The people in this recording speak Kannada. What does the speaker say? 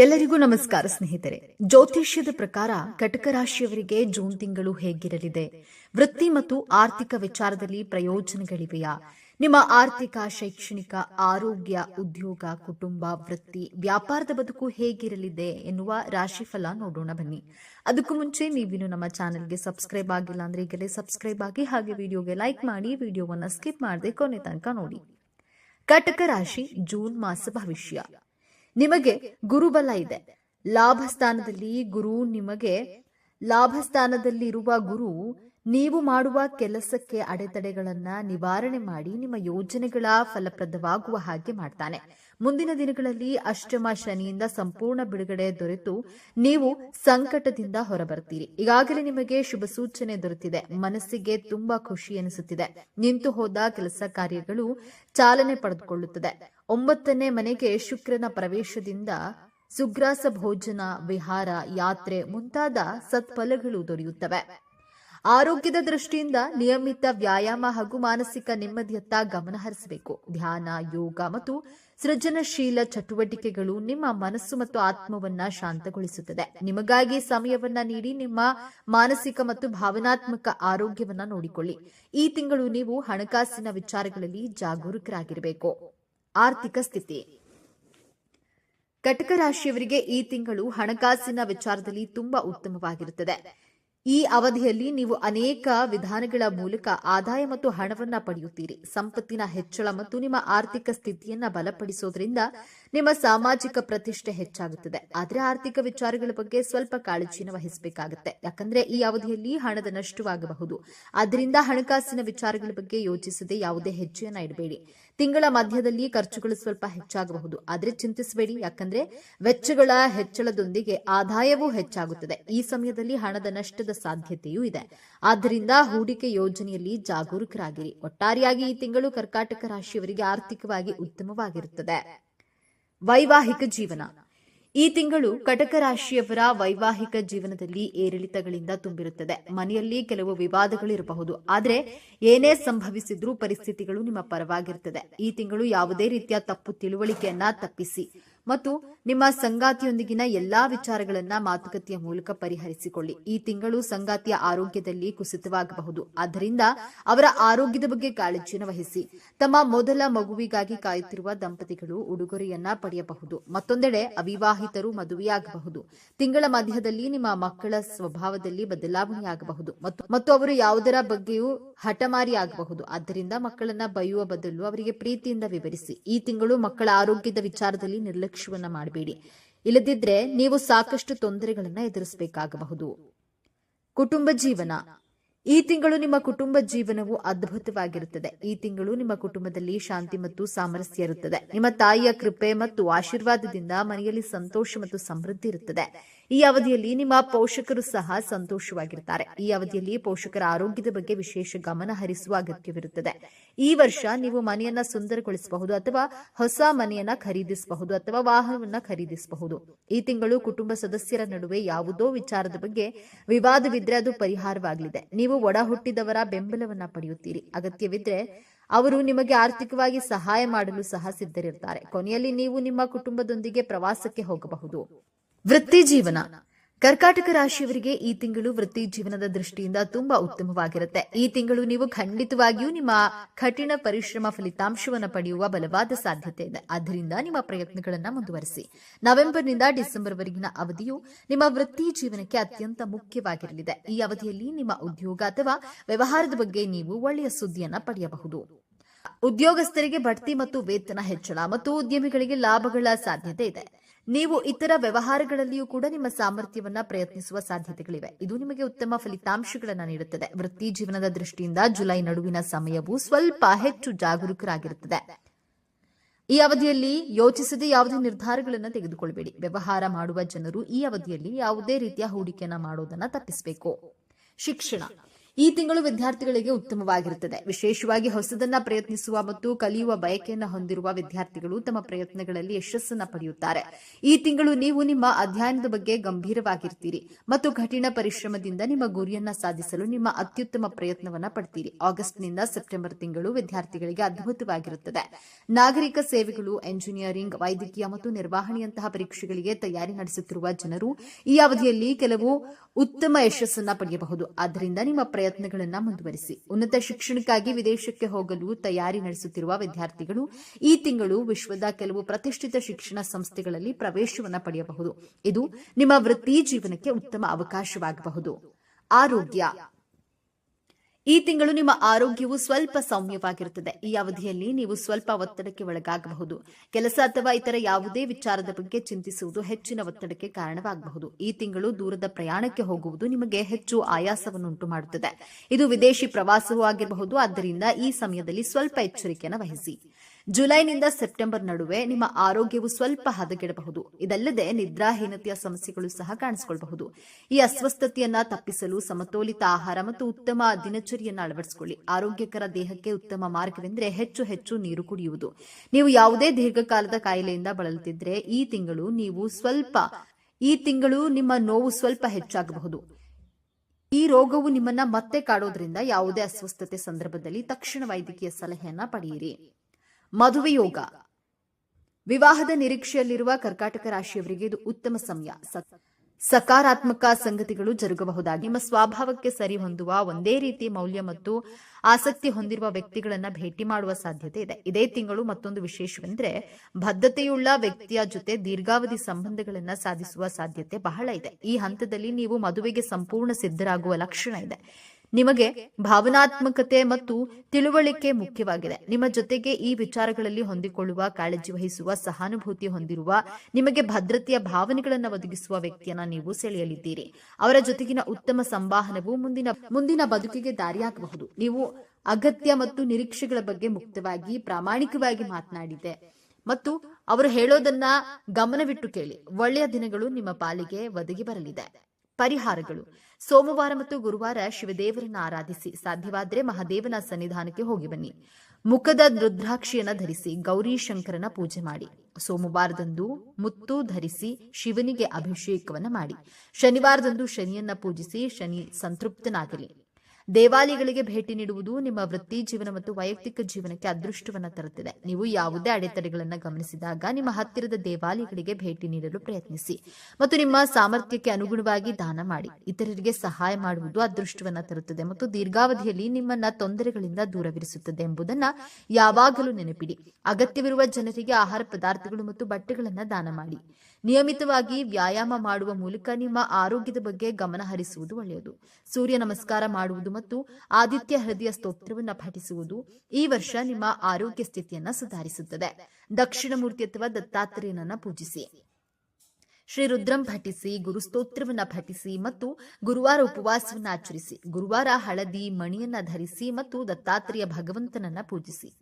ಎಲ್ಲರಿಗೂ ನಮಸ್ಕಾರ ಸ್ನೇಹಿತರೆ. ಜ್ಯೋತಿಷ್ಯದ ಪ್ರಕಾರ ಕಟಕ ರಾಶಿಯವರಿಗೆ ಜೂನ್ ತಿಂಗಳು ಹೇಗಿರಲಿದೆ? ವೃತ್ತಿ ಮತ್ತು ಆರ್ಥಿಕ ವಿಚಾರದಲ್ಲಿ ಪ್ರಯೋಜನಗಳಿವೆಯಾ? ನಿಮ್ಮ ಆರ್ಥಿಕ, ಶೈಕ್ಷಣಿಕ, ಆರೋಗ್ಯ, ಉದ್ಯೋಗ, ಕುಟುಂಬ, ವೃತ್ತಿ, ವ್ಯಾಪಾರದ ಬದುಕು ಹೇಗಿರಲಿದೆ ಎನ್ನುವ ರಾಶಿಫಲ ನೋಡೋಣ ಬನ್ನಿ. ಅದಕ್ಕೂ ಮುಂಚೆ ನೀವಿನ್ನು ನಮ್ಮ ಚಾನೆಲ್ಗೆ ಸಬ್ಸ್ಕ್ರೈಬ್ ಆಗಿಲ್ಲ ಅಂದ್ರೆ ಈಗಲೇ ಸಬ್ಸ್ಕ್ರೈಬ್ ಆಗಿ ಹಾಗೆ ವಿಡಿಯೋಗೆ ಲೈಕ್ ಮಾಡಿ, ವಿಡಿಯೋವನ್ನ ಸ್ಕಿಪ್ ಮಾಡದೆ ಕೊನೆ ತನಕ ನೋಡಿ. ಕಟಕ ರಾಶಿ ಜೂನ್ ಮಾಸ ಭವಿಷ್ಯ. ನಿಮಗೆ ಗುರುಬಲ ಇದೆ. ಲಾಭ ಸ್ಥಾನದಲ್ಲಿ ಗುರು ನಿಮಗೆ ಲಾಭ ಸ್ಥಾನದಲ್ಲಿರುವ ಗುರು ನೀವು ಮಾಡುವ ಕೆಲಸಕ್ಕೆ ಅಡೆತಡೆಗಳನ್ನ ನಿವಾರಣೆ ಮಾಡಿ ನಿಮ್ಮ ಯೋಜನೆಗಳ ಫಲಪ್ರದವಾಗುವ ಹಾಗೆ ಮಾಡ್ತಾನೆ. ಮುಂದಿನ ದಿನಗಳಲ್ಲಿ ಅಷ್ಟಮ ಶನಿಯಿಂದ ಸಂಪೂರ್ಣ ಬಿಡುಗಡೆ ದೊರೆತು ನೀವು ಸಂಕಟದಿಂದ ಹೊರಬರ್ತೀರಿ. ಈಗಾಗಲೇ ನಿಮಗೆ ಶುಭ ಸೂಚನೆ ದೊರೆತಿದೆ. ಮನಸ್ಸಿಗೆ ತುಂಬಾ ಖುಷಿ ಅನಿಸುತ್ತಿದೆ ನಿಂತು ಹೋದ ಕೆಲಸ ಕಾರ್ಯಗಳು ಚಾಲನೆ ಪಡೆದುಕೊಳ್ಳುತ್ತದೆ. ಒಂಬತ್ತನೇ ಮನೆಗೆ ಶುಕ್ರನ ಪ್ರವೇಶದಿಂದ ಸುಗ್ರಾಸ ಭೋಜನ, ವಿಹಾರ, ಯಾತ್ರೆ ಮುಂತಾದ ಸತ್ಫಲಗಳು ದೊರೆಯುತ್ತವೆ. ಆರೋಗ್ಯದ ದೃಷ್ಟಿಯಿಂದ ನಿಯಮಿತ ವ್ಯಾಯಾಮ ಹಾಗೂ ಮಾನಸಿಕ ನೆಮ್ಮದಿಯತ್ತ ಗಮನ ಹರಿಸಬೇಕು. ಧ್ಯಾನ, ಯೋಗ ಮತ್ತು ಸೃಜನಶೀಲ ಚಟುವಟಿಕೆಗಳು ನಿಮ್ಮ ಮನಸ್ಸು ಮತ್ತು ಆತ್ಮವನ್ನ ಶಾಂತಗೊಳಿಸುತ್ತದೆ. ನಿಮಗಾಗಿ ಸಮಯವನ್ನ ನೀಡಿ ನಿಮ್ಮ ಮಾನಸಿಕ ಮತ್ತು ಭಾವನಾತ್ಮಕ ಆರೋಗ್ಯವನ್ನ ನೋಡಿಕೊಳ್ಳಿ. ಈ ತಿಂಗಳು ನೀವು ಹಣಕಾಸಿನ ವಿಚಾರಗಳಲ್ಲಿ ಜಾಗರೂಕರಾಗಿರಬೇಕು. ಆರ್ಥಿಕ ಸ್ಥಿತಿ. ಕಟಕ ರಾಶಿಯವರಿಗೆ ಈ ತಿಂಗಳು ಹಣಕಾಸಿನ ವಿಚಾರದಲ್ಲಿ ತುಂಬಾ ಉತ್ತಮವಾಗಿರುತ್ತದೆ. ಈ ಅವಧಿಯಲ್ಲಿ ನೀವು ಅನೇಕ ವಿಧಾನಗಳ ಮೂಲಕ ಆದಾಯ ಮತ್ತು ಹಣವನ್ನ ಪಡೆಯುತ್ತೀರಿ. ಸಂಪತ್ತಿನ ಹೆಚ್ಚಳ ಮತ್ತು ನಿಮ್ಮ ಆರ್ಥಿಕ ಸ್ಥಿತಿಯನ್ನ ಬಲಪಡಿಸೋದ್ರಿಂದ ನಿಮ್ಮ ಸಾಮಾಜಿಕ ಪ್ರತಿಷ್ಠೆ ಹೆಚ್ಚಾಗುತ್ತದೆ. ಆದರೆ ಆರ್ಥಿಕ ವಿಚಾರಗಳ ಬಗ್ಗೆ ಸ್ವಲ್ಪ ಕಾಳಜಿನ ವಹಿಸಬೇಕಾಗುತ್ತೆ. ಯಾಕಂದ್ರೆ ಈ ಅವಧಿಯಲ್ಲಿ ಹಣದ ನಷ್ಟವಾಗಬಹುದು. ಆದ್ದರಿಂದ ಹಣಕಾಸಿನ ವಿಚಾರಗಳ ಬಗ್ಗೆ ಯೋಚಿಸದೆ ಯಾವುದೇ ಹೆಜ್ಜೆಯನ್ನ ಇಡಬೇಡಿ. ತಿಂಗಳ ಮಧ್ಯದಲ್ಲಿ ಖರ್ಚುಗಳು ಸ್ವಲ್ಪ ಹೆಚ್ಚಾಗಬಹುದು. ಆದರೆ ಚಿಂತಿಸಬೇಡಿ. ಯಾಕಂದ್ರೆ ವೆಚ್ಚಗಳ ಹೆಚ್ಚಳದೊಂದಿಗೆ ಆದಾಯವೂ ಹೆಚ್ಚಾಗುತ್ತದೆ. ಈ ಸಮಯದಲ್ಲಿ ಹಣದ ನಷ್ಟದ ಸಾಧ್ಯತೆಯೂ ಇದೆ. ಆದ್ದರಿಂದ ಹೂಡಿಕೆ ಯೋಜನೆಯಲ್ಲಿ ಜಾಗರೂಕರಾಗಿರಿ. ಒಟ್ಟಾರೆಯಾಗಿ ಈ ತಿಂಗಳು ಕರ್ಕಾಟಕ ರಾಶಿಯವರಿಗೆ ಆರ್ಥಿಕವಾಗಿ ಉತ್ತಮವಾಗಿರುತ್ತದೆ. ವೈವಾಹಿಕ ಜೀವನ. ಈ ತಿಂಗಳು ಕಟಕ ರಾಶಿಯವರ ವೈವಾಹಿಕ ಜೀವನದಲ್ಲಿ ಏರಿಳಿತಗಳಿಂದ ತುಂಬಿರುತ್ತದೆ. ಮನೆಯಲ್ಲಿ ಕೆಲವು ವಿವಾದಗಳಿರಬಹುದು. ಆದರೆ ಏನೇ ಸಂಭವಿಸಿದ್ರೂ ಪರಿಸ್ಥಿತಿಗಳು ನಿಮ್ಮ ಪರವಾಗಿರುತ್ತದೆ ಈ ತಿಂಗಳು ಯಾವುದೇ ರೀತಿಯ ತಪ್ಪು ತಿಳುವಳಿಕೆಯನ್ನ ತಪ್ಪಿಸಿ. ಮತ್ತು ನಿಮ್ಮ ಸಂಗಾತಿಯೊಂದಿಗಿನ ಎಲ್ಲಾ ವಿಚಾರಗಳನ್ನ ಮಾತುಕತೆಯ ಮೂಲಕ ಪರಿಹರಿಸಿಕೊಳ್ಳಿ. ಈ ತಿಂಗಳು ಸಂಗಾತಿಯ ಆರೋಗ್ಯದಲ್ಲಿ ಕುಸಿತವಾಗಬಹುದು. ಆದ್ದರಿಂದ ಅವರ ಆರೋಗ್ಯದ ಬಗ್ಗೆ ಕಾಳಜಿಯನ್ನು ವಹಿಸಿ. ತಮ್ಮ ಮೊದಲ ಮಗುವಿಗಾಗಿ ಕಾಯುತ್ತಿರುವ ದಂಪತಿಗಳು ಉಡುಗೊರೆಯನ್ನ ಪಡೆಯಬಹುದು. ಮತ್ತೊಂದೆಡೆ ಅವಿವಾಹಿತರು ಮದುವೆಯಾಗಬಹುದು. ತಿಂಗಳ ಮಧ್ಯದಲ್ಲಿ ನಿಮ್ಮ ಮಕ್ಕಳ ಸ್ವಭಾವದಲ್ಲಿ ಬದಲಾವಣೆಯಾಗಬಹುದು. ಮತ್ತು ಅವರು ಯಾವುದರ ಬಗ್ಗೆಯೂ ಹಠಮಾರಿ ಆಗಬಹುದು. ಆದ್ದರಿಂದ ಮಕ್ಕಳನ್ನ ಬೈಯುವ ಬದಲು ಅವರಿಗೆ ಪ್ರೀತಿಯಿಂದ ವಿವರಿಸಿ. ಈ ತಿಂಗಳು ಮಕ್ಕಳ ಆರೋಗ್ಯದ ವಿಚಾರದಲ್ಲಿ ನಿರ್ಲಕ್ಷ್ಯವನ್ನ ಮಾಡಬೇಡಿ. ಇಲ್ಲದಿದ್ರೆ ನೀವು ಸಾಕಷ್ಟು ತೊಂದರೆಗಳನ್ನ ಎದುರಿಸಬೇಕಾಗಬಹುದು. ಕುಟುಂಬ ಜೀವನ. ಈ ತಿಂಗಳು ನಿಮ್ಮ ಕುಟುಂಬ ಜೀವನವು ಅದ್ಭುತವಾಗಿರುತ್ತದೆ. ಈ ತಿಂಗಳು ನಿಮ್ಮ ಕುಟುಂಬದಲ್ಲಿ ಶಾಂತಿ ಮತ್ತು ಸಾಮರಸ್ಯ ಇರುತ್ತದೆ. ನಿಮ್ಮ ತಾಯಿಯ ಕೃಪೆ ಮತ್ತು ಆಶೀರ್ವಾದದಿಂದ ಮನೆಯಲ್ಲಿ ಸಂತೋಷ ಮತ್ತು ಸಮೃದ್ಧಿ ಇರುತ್ತದೆ. ಈ ಅವಧಿಯಲ್ಲಿ ನಿಮ್ಮ ಪೋಷಕರು ಸಹ ಸಂತೋಷವಾಗಿರುತ್ತಾರೆ ಈ ಅವಧಿಯಲ್ಲಿ ಪೋಷಕರ ಆರೋಗ್ಯದ ಬಗ್ಗೆ ವಿಶೇಷ ಗಮನ ಹರಿಸುವ ಅಗತ್ಯವಿರುತ್ತದೆ. ಈ ವರ್ಷ ನೀವು ಮನೆಯನ್ನ ಸುಂದರಗೊಳಿಸಬಹುದು ಅಥವಾ ಹೊಸ ಮನೆಯನ್ನ ಖರೀದಿಸಬಹುದು ಅಥವಾ ವಾಹನವನ್ನ ಖರೀದಿಸಬಹುದು. ಈ ತಿಂಗಳು ಕುಟುಂಬ ಸದಸ್ಯರ ನಡುವೆ ಯಾವುದೋ ವಿಚಾರದ ಬಗ್ಗೆ ವಿವಾದವಿದ್ರೆ ಅದು ಪರಿಹಾರವಾಗಲಿದೆ. ನೀವು ಒಡ ಹುಟ್ಟಿದವರ ಬೆಂಬಲವನ್ನ ಪಡೆಯುತ್ತೀರಿ. ಅಗತ್ಯವಿದ್ರೆ ಅವರು ನಿಮಗೆ ಆರ್ಥಿಕವಾಗಿ ಸಹಾಯ ಮಾಡಲು ಸಹ ಸಿದ್ಧರಿರ್ತಾರೆ. ಕೊನೆಯಲ್ಲಿ ನೀವು ನಿಮ್ಮ ಕುಟುಂಬದೊಂದಿಗೆ ಪ್ರವಾಸಕ್ಕೆ ಹೋಗಬಹುದು. ವೃತ್ತಿ ಜೀವನ. ಕರ್ಕಾಟಕ ರಾಶಿಯವರಿಗೆ ಈ ತಿಂಗಳು ವೃತ್ತಿ ಜೀವನದ ದೃಷ್ಟಿಯಿಂದ ತುಂಬಾ ಉತ್ತಮವಾಗಿರುತ್ತೆ. ಈ ತಿಂಗಳು ನೀವು ಖಂಡಿತವಾಗಿಯೂ ನಿಮ್ಮ ಕಠಿಣ ಪರಿಶ್ರಮ ಫಲಿತಾಂಶವನ್ನು ಪಡೆಯುವ ಬಲವಾದ ಸಾಧ್ಯತೆ ಇದೆ. ಆದ್ದರಿಂದ ನಿಮ್ಮ ಪ್ರಯತ್ನಗಳನ್ನ ಮುಂದುವರಿಸಿ. ನವೆಂಬರ್ನಿಂದ ಡಿಸೆಂಬರ್ವರೆಗಿನ ಅವಧಿಯು ನಿಮ್ಮ ವೃತ್ತಿ ಜೀವನಕ್ಕೆ ಅತ್ಯಂತ ಮುಖ್ಯವಾಗಿರಲಿದೆ. ಈ ಅವಧಿಯಲ್ಲಿ ನಿಮ್ಮ ಉದ್ಯೋಗ ಅಥವಾ ವ್ಯವಹಾರದ ಬಗ್ಗೆ ನೀವು ಒಳ್ಳೆಯ ಸುದ್ದಿಯನ್ನು ಪಡೆಯಬಹುದು. ಉದ್ಯೋಗಸ್ಥರಿಗೆ ಬಡ್ತಿ ಮತ್ತು ವೇತನ ಹೆಚ್ಚಳ ಮತ್ತು ಉದ್ಯಮಿಗಳಿಗೆ ಲಾಭಗಳ ಸಾಧ್ಯತೆ ಇದೆ. ನೀವು ಇತರ ವ್ಯವಹಾರಗಳಲ್ಲಿಯೂ ಕೂಡ ನಿಮ್ಮ ಸಾಮರ್ಥ್ಯವನ್ನ ಪ್ರಯತ್ನಿಸುವ ಸಾಧ್ಯತೆಗಳಿವೆ. ಇದು ನಿಮಗೆ ಉತ್ತಮ ಫಲಿತಾಂಶಗಳನ್ನು ನೀಡುತ್ತದೆ. ವೃತ್ತಿ ಜೀವನದ ದೃಷ್ಟಿಯಿಂದ ಜುಲೈ ನಡುವಿನ ಸಮಯವು ಸ್ವಲ್ಪ ಹೆಚ್ಚು ಜಾಗರೂಕರಾಗಿರುತ್ತದೆ. ಈ ಅವಧಿಯಲ್ಲಿ ಯೋಚಿಸದೆ ಯಾವುದೇ ನಿರ್ಧಾರಗಳನ್ನು ತೆಗೆದುಕೊಳ್ಳಬೇಡಿ ವ್ಯವಹಾರ ಮಾಡುವ ಜನರು ಈ ಅವಧಿಯಲ್ಲಿ ಯಾವುದೇ ರೀತಿಯ ಹೂಡಿಕೆಯನ್ನ ಮಾಡೋದನ್ನ ತಪ್ಪಿಸಬೇಕು. ಶಿಕ್ಷಣ. ಈ ತಿಂಗಳು ವಿದ್ಯಾರ್ಥಿಗಳಿಗೆ ಉತ್ತಮವಾಗಿರುತ್ತದೆ. ವಿಶೇಷವಾಗಿ ಹೊಸದನ್ನ ಪ್ರಯತ್ನಿಸುವ ಮತ್ತು ಕಲಿಯುವ ಬಯಕೆಯನ್ನು ಹೊಂದಿರುವ ವಿದ್ಯಾರ್ಥಿಗಳು ತಮ್ಮ ಪ್ರಯತ್ನಗಳಲ್ಲಿ ಯಶಸ್ಸನ್ನ ಪಡೆಯುತ್ತಾರೆ. ಈ ತಿಂಗಳು ನೀವು ನಿಮ್ಮ ಅಧ್ಯಯನದ ಬಗ್ಗೆ ಗಂಭೀರವಾಗಿರ್ತೀರಿ ಮತ್ತು ಕಠಿಣ ಪರಿಶ್ರಮದಿಂದ ನಿಮ್ಮ ಗುರಿಯನ್ನ ಸಾಧಿಸಲು ನಿಮ್ಮ ಅತ್ಯುತ್ತಮ ಪ್ರಯತ್ನವನ್ನ ಪಡ್ತೀರಿ. ಆಗಸ್ಟ್ನಿಂದ ಸೆಪ್ಟೆಂಬರ್ ತಿಂಗಳು ವಿದ್ಯಾರ್ಥಿಗಳಿಗೆ ಅದ್ಭುತವಾಗಿರುತ್ತದೆ. ನಾಗರಿಕ ಸೇವೆಗಳು, ಎಂಜಿನಿಯರಿಂಗ್, ವೈದ್ಯಕೀಯ ಮತ್ತು ನಿರ್ವಹಣೆಯಂತಹ ಪರೀಕ್ಷೆಗಳಿಗೆ ತಯಾರಿ ನಡೆಸುತ್ತಿರುವ ಜನರು ಈ ಅವಧಿಯಲ್ಲಿ ಕೆಲವು ಉತ್ತಮ ಯಶಸ್ಸನ್ನ ಪಡೆಯಬಹುದು. ಆದ್ದರಿಂದ ನಿಮ್ಮ ಪ್ರಯತ್ನಗಳನ್ನು ಮುಂದುವರಿಸಿ. ಉನ್ನತ ಶಿಕ್ಷಣಕ್ಕಾಗಿ ವಿದೇಶಕ್ಕೆ ಹೋಗಲು ತಯಾರಿ ನಡೆಸುತ್ತಿರುವ ವಿದ್ಯಾರ್ಥಿಗಳು ಈ ತಿಂಗಳು ವಿಶ್ವದ ಕೆಲವು ಪ್ರತಿಷ್ಠಿತ ಶಿಕ್ಷಣ ಸಂಸ್ಥೆಗಳಲ್ಲಿ ಪ್ರವೇಶವನ್ನು ಪಡೆಯಬಹುದು. ಇದು ನಿಮ್ಮ ವೃತ್ತಿ ಜೀವನಕ್ಕೆ ಉತ್ತಮ ಅವಕಾಶವಾಗಬಹುದು. ಆರೋಗ್ಯ ಈ ತಿಂಗಳು ನಿಮ್ಮ ಆರೋಗ್ಯವು ಸ್ವಲ್ಪ ಸೌಮ್ಯವಾಗಿರುತ್ತದೆ. ಈ ಅವಧಿಯಲ್ಲಿ ನೀವು ಸ್ವಲ್ಪ ಒತ್ತಡಕ್ಕೆ ಒಳಗಾಗಬಹುದು. ಕೆಲಸ ಅಥವಾ ಇತರ ಯಾವುದೇ ವಿಚಾರದ ಬಗ್ಗೆ ಚಿಂತಿಸುವುದು ಹೆಚ್ಚಿನ ಒತ್ತಡಕ್ಕೆ ಕಾರಣವಾಗಬಹುದು. ಈ ತಿಂಗಳು ದೂರದ ಪ್ರಯಾಣಕ್ಕೆ ಹೋಗುವುದು ನಿಮಗೆ ಹೆಚ್ಚು ಆಯಾಸವನ್ನುಂಟು ಮಾಡುತ್ತದೆ ಇದು ವಿದೇಶಿ ಪ್ರವಾಸವೂ ಆಗಿರಬಹುದು. ಆದ್ದರಿಂದ ಈ ಸಮಯದಲ್ಲಿ ಸ್ವಲ್ಪ ಎಚ್ಚರಿಕೆಯನ್ನು ವಹಿಸಿ. ಜುಲೈನಿಂದ ಸೆಪ್ಟೆಂಬರ್ ನಡುವೆ ನಿಮ್ಮ ಆರೋಗ್ಯವು ಸ್ವಲ್ಪ ಹದಗೆಡಬಹುದು. ಇದಲ್ಲದೆ ನಿದ್ರಾಹೀನತೆಯ ಸಮಸ್ಯೆಗಳು ಸಹ ಕಾಣಿಸಿಕೊಳ್ಳಬಹುದು ಈ ಅಸ್ವಸ್ಥತೆಯನ್ನ ತಪ್ಪಿಸಲು ಸಮತೋಲಿತ ಆಹಾರ ಮತ್ತು ಉತ್ತಮ ದಿನಚರಿಯನ್ನು ಅಳವಡಿಸಿಕೊಳ್ಳಿ. ಆರೋಗ್ಯಕರ ದೇಹಕ್ಕೆ ಉತ್ತಮ ಮಾರ್ಗವೆಂದರೆ ಹೆಚ್ಚು ಹೆಚ್ಚು ನೀರು ಕುಡಿಯುವುದು. ನೀವು ಯಾವುದೇ ದೀರ್ಘಕಾಲದ ಕಾಯಿಲೆಯಿಂದ ಬಳಲುತ್ತಿದ್ದರೆ ಈ ತಿಂಗಳು ನೀವು ಸ್ವಲ್ಪ, ಈ ತಿಂಗಳು ನಿಮ್ಮ ನೋವು ಸ್ವಲ್ಪ ಹೆಚ್ಚಾಗಬಹುದು. ಈ ರೋಗವು ನಿಮ್ಮನ್ನ ಮತ್ತೆ ಕಾಡೋದ್ರಿಂದ ಯಾವುದೇ ಅಸ್ವಸ್ಥತೆ ಸಂದರ್ಭದಲ್ಲಿ ತಕ್ಷಣ ವೈದ್ಯಕೀಯ ಸಲಹೆಯನ್ನ ಪಡೆಯಿರಿ. ಮದುವೆ ಯೋಗ ವಿವಾಹದ ನಿರೀಕ್ಷೆಯಲ್ಲಿರುವ ಕರ್ಕಾಟಕ ರಾಶಿಯವರಿಗೆ ಇದು ಉತ್ತಮ ಸಮಯ. ಸಕಾರಾತ್ಮಕ ಸಂಗತಿಗಳು ಜರುಗಬಹುದಾಗಿ, ನಿಮ್ಮ ಸ್ವಭಾವಕ್ಕೆ ಸರಿ ಹೊಂದುವ ಒಂದೇ ರೀತಿ ಮೌಲ್ಯ ಮತ್ತು ಆಸಕ್ತಿ ಹೊಂದಿರುವ ವ್ಯಕ್ತಿಗಳನ್ನ ಭೇಟಿ ಮಾಡುವ ಸಾಧ್ಯತೆ ಇದೆ. ಇದೇ ತಿಂಗಳು ಮತ್ತೊಂದು ವಿಶೇಷವೆಂದರೆ ಬದ್ಧತೆಯುಳ್ಳ ವ್ಯಕ್ತಿಯ ಜೊತೆ ದೀರ್ಘಾವಧಿ ಸಂಬಂಧಗಳನ್ನ ಸಾಧಿಸುವ ಸಾಧ್ಯತೆ ಬಹಳ ಇದೆ. ಈ ಹಂತದಲ್ಲಿ ನೀವು ಮದುವೆಗೆ ಸಂಪೂರ್ಣ ಸಿದ್ಧರಾಗುವ ಲಕ್ಷಣ ಇದೆ. ನಿಮಗೆ ಭಾವನಾತ್ಮಕತೆ ಮತ್ತು ತಿಳುವಳಿಕೆ ಮುಖ್ಯವಾಗಿದೆ. ನಿಮ್ಮ ಜೊತೆಗೆ ಈ ವಿಚಾರಗಳಲ್ಲಿ ಹೊಂದಿಕೊಳ್ಳುವ, ಕಾಳಜಿ ವಹಿಸುವ, ಸಹಾನುಭೂತಿ ಹೊಂದಿರುವ, ನಿಮಗೆ ಭದ್ರತೆಯ ಭಾವನೆಗಳನ್ನು ಒದಗಿಸುವ ವ್ಯಕ್ತಿಯನ್ನ ನೀವು ಸೆಳೆಯಲಿದ್ದೀರಿ. ಅವರ ಜೊತೆಗಿನ ಉತ್ತಮ ಸಂವಹನವು ಮುಂದಿನ ಮುಂದಿನ ಬದುಕಿಗೆ ದಾರಿಯಾಗಬಹುದು. ನೀವು ಅಗತ್ಯ ಮತ್ತು ನಿರೀಕ್ಷೆಗಳ ಬಗ್ಗೆ ಮುಕ್ತವಾಗಿ, ಪ್ರಾಮಾಣಿಕವಾಗಿ ಮಾತನಾಡಿದೆ. ಮತ್ತು ಅವರು ಹೇಳೋದನ್ನ ಗಮನವಿಟ್ಟು ಕೇಳಿ. ಒಳ್ಳೆಯ ದಿನಗಳು ನಿಮ್ಮ ಪಾಲಿಗೆ ಒದಗಿ ಬರಲಿದೆ. ಪರಿಹಾರಗಳು. ಸೋಮವಾರ ಮತ್ತು ಗುರುವಾರ ಶಿವದೇವರನ್ನ ಆರಾಧಿಸಿ ಸಾಧ್ಯವಾದರೆ ಮಹಾದೇವನ ಸನ್ನಿಧಾನಕ್ಕೆ ಹೋಗಿ ಬನ್ನಿ. ಮುಖದ ರುದ್ರಾಕ್ಷಿಯನ್ನ ಧರಿಸಿ ಗೌರಿ ಶಂಕರನ ಪೂಜೆ ಮಾಡಿ. ಸೋಮವಾರದಂದು ಮುತ್ತು ಧರಿಸಿ ಶಿವನಿಗೆ ಅಭಿಷೇಕವನ್ನ ಮಾಡಿ. ಶನಿವಾರದಂದು ಶನಿಯನ್ನ ಪೂಜಿಸಿ ಶನಿ ಸಂತೃಪ್ತನಾಗಲಿ. ದೇವಾಲಯಗಳಿಗೆ ಭೇಟಿ ನೀಡುವುದು ನಿಮ್ಮ ವೃತ್ತಿ ಜೀವನ ಮತ್ತು ವೈಯಕ್ತಿಕ ಜೀವನಕ್ಕೆ ಅದೃಷ್ಟವನ್ನು ತರುತ್ತದೆ. ನೀವು ಯಾವುದೇ ಅಡೆತಡೆಗಳನ್ನು ಗಮನಿಸಿದಾಗ ನಿಮ್ಮ ಹತ್ತಿರದ ದೇವಾಲಯಗಳಿಗೆ ಭೇಟಿ ನೀಡಲು ಪ್ರಯತ್ನಿಸಿ ಮತ್ತು ನಿಮ್ಮ ಸಾಮರ್ಥ್ಯಕ್ಕೆ ಅನುಗುಣವಾಗಿ ದಾನ ಮಾಡಿ. ಇತರರಿಗೆ ಸಹಾಯ ಮಾಡುವುದು ಅದೃಷ್ಟವನ್ನು ತರುತ್ತದೆ ಮತ್ತು ದೀರ್ಘಾವಧಿಯಲ್ಲಿ ನಿಮ್ಮನ್ನ ತೊಂದರೆಗಳಿಂದ ದೂರವಿರಿಸುತ್ತದೆ ಎಂಬುದನ್ನ ಯಾವಾಗಲೂ ನೆನಪಿಡಿ. ಅಗತ್ಯವಿರುವ ಜನರಿಗೆ ಆಹಾರ ಪದಾರ್ಥಗಳು ಮತ್ತು ಬಟ್ಟೆಗಳನ್ನು ದಾನ ಮಾಡಿ. ನಿಯಮಿತವಾಗಿ ವ್ಯಾಯಾಮ ಮಾಡುವ ಮೂಲಕ ನಿಮ್ಮ ಆರೋಗ್ಯದ ಬಗ್ಗೆ ಗಮನ ಹರಿಸುವುದು ಒಳ್ಳೆಯದು. ಸೂರ್ಯ ನಮಸ್ಕಾರ ಮಾಡುವುದು ಮತ್ತು ಆದಿತ್ಯ ಹೃದಯ ಸ್ತೋತ್ರವನ್ನು ಪಠಿಸುವುದು ಈ ವರ್ಷ ನಿಮ್ಮ ಆರೋಗ್ಯ ಸ್ಥಿತಿಯನ್ನ ಸುಧಾರಿಸುತ್ತದೆ. ದಕ್ಷಿಣ ಮೂರ್ತಿ ಅಥವಾ ದತ್ತಾತ್ರೇಯನನ್ನ ಪೂಜಿಸಿ. ಶ್ರೀ ರುದ್ರಂ ಪಠಿಸಿ ಗುರುಸ್ತೋತ್ರವನ್ನ ಪಠಿಸಿ ಮತ್ತು ಗುರುವಾರ ಉಪವಾಸವನ್ನ ಆಚರಿಸಿ. ಗುರುವಾರ ಹಳದಿ ಮಣಿಯನ್ನ ಧರಿಸಿ ಮತ್ತು ದತ್ತಾತ್ರೇಯ ಭಗವಂತನನ್ನ ಪೂಜಿಸಿ.